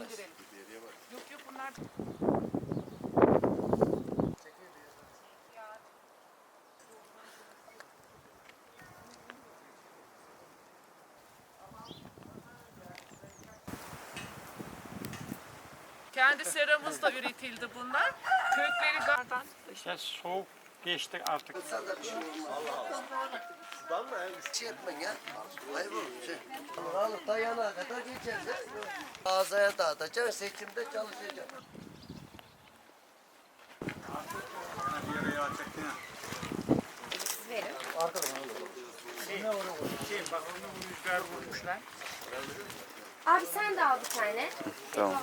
Yok yok bunlar Kendi seramızda üretildi bunlar. Kökleri gardan. İşte soğuk geçti artık. Şey etmen ya. Ayıp olur. Şey. Alıp dayanağa kadar geçerse ağzaya dağıtacaksın, seçimde çalışacaksın. Şey, bak onu rüzgar vurmuşlar. Abi sen de al bir tane. Tamam.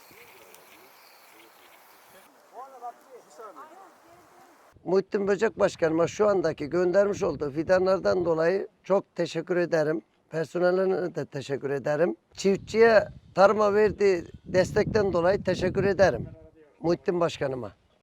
Muhittin Böcek Başkanıma şu andaki göndermiş olduğu fidanlardan dolayı çok teşekkür ederim. Personeline de teşekkür ederim. Çiftçiye tarıma verdiği destekten dolayı teşekkür ederim. Muhittin Başkanıma.